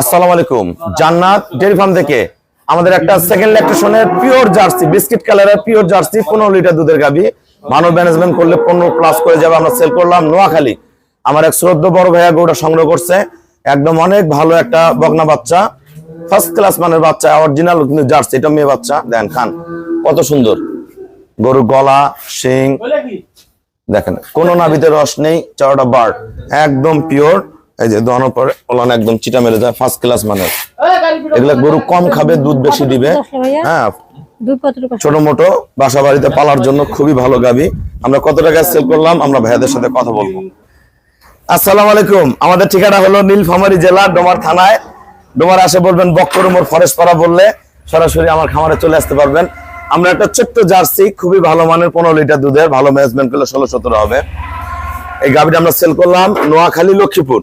আসসালামু আলাইকুম। জান্নাত ডেয়ারি ফার্ম থেকে আমাদের একটা সেকেন্ড ল্যাকটেশনের পিওর জার্সি বিস্কিট কালারের পিওর জার্সি পনেরো লিটার দুধের গাবি ভালো ম্যানেজমেন্ট করলে পনেরো প্লাস করে যাবে, আমরা সেল করলাম নোয়াখালী। আমার এক শ্রদ্ধ বড় ভাইয়া গরুটা সংগ্রহ করছে। একদম অনেক ভালো একটা বকনা বাচ্চা। ফার্স্ট ক্লাস মানের বাচ্চা অরিজিনাল জার্সি এটা মেয়ে বাচ্চা। দেন, খান। কত সুন্দর। গরুর গলা, শিং। দেখেন, কোনো নাভিতে রস নেই, চারটা বার্ড একদম পিওর এই যে দোয়ানোর পরে ওলান একদম চিটা মেরে যায় ফার্স্ট ক্লাস মানে এগুলা গরু কম খাবে দুধ বেশি দিবে। হ্যাঁ ছোট মোটো বাসা বাড়িতে পালার জন্য খুবই ভালো গাবি। আমরা কত টাকায় সেল করলাম আমরা ভাইয়াদের সাথে কথা বলব। আসসালামু আলাইকুম আমাদের ঠিকানা হলো নীলফামারী জেলা ডোমার থানায়। ডোমার আসে বলবেন বক্করমোর ফরেস্ট পাড়া বললে সরাসরি আমার খামারে চলে আসতে পারবেন। আমরা একটা ছোট্ট জার্সি খুবই ভালো মানের পনেরো লিটার দুধের ভালো ম্যানেজমেন্ট করলে ষোলো সতেরো হবে। এই গাভিটা আমরা সেল করলাম নোয়াখালী, লক্ষ্মীপুর।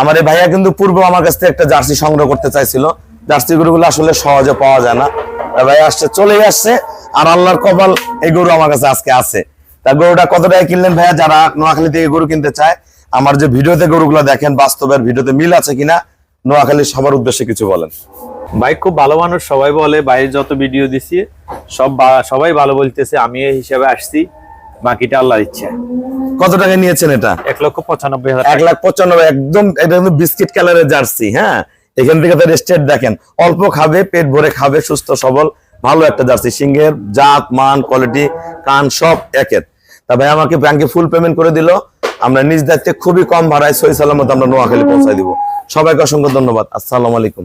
আমার এই ভাইয়া কিন্তু পূর্ব আমার কাছ থেকে একটা জার্সি সংগ্রহ করতে চাইছিল। জার্সি গরুগুলো আসলে সহজে পাওয়া যায় না। ভাই আসছে, চলেই আসছে। আর আল্লাহর কপাল এই গরু আমার কাছে আজকে আছে। তা গরুটা কত টাকা কিনলেন ভাইয়া? যারা নোয়াখালী থেকে গরু কিনতে চায়, আমার যে ভিডিওতে গরুগুলো দেখেন, বাস্তবের ভিডিওতে মিল আছে কিনা, নোয়াখালী সবার উদ্দেশ্যে কিছু বলেন। ভাই, খুব ভালো মানুষ, সবাই বলে বাইরে যত ভিডিও দিছি, সব সবাই ভালো বলতেছে, আমি এই হিসাবে আসছি, বাকিটা আল্লাহর ইচ্ছা। কত টাকা নিয়েছেন এটা? এক লক্ষ পঁচানব্বই হাজার এক লাখ পঁচানব্বই একদম এটা কিন্তু বিস্কিট কালারের জার্সি হ্যাঁ? এখান থেকে তার স্টেট দেখেন অল্প খাবে পেট ভরে খাবে সুস্থ সবল ভালো একটা জার্সি সিংহের জাত মান কোয়ালিটি কান সব একের। তা ভাই আমাকে ব্যাংকে ফুল পেমেন্ট করে দিল আমরা নিজ দায়িত্বে খুবই কম ভাড়ায় সহি সালামত আমরা নোয়াখালী পৌঁছায় দিব। সবাইকে অসংখ্য ধন্যবাদ আসসালামু আলাইকুম।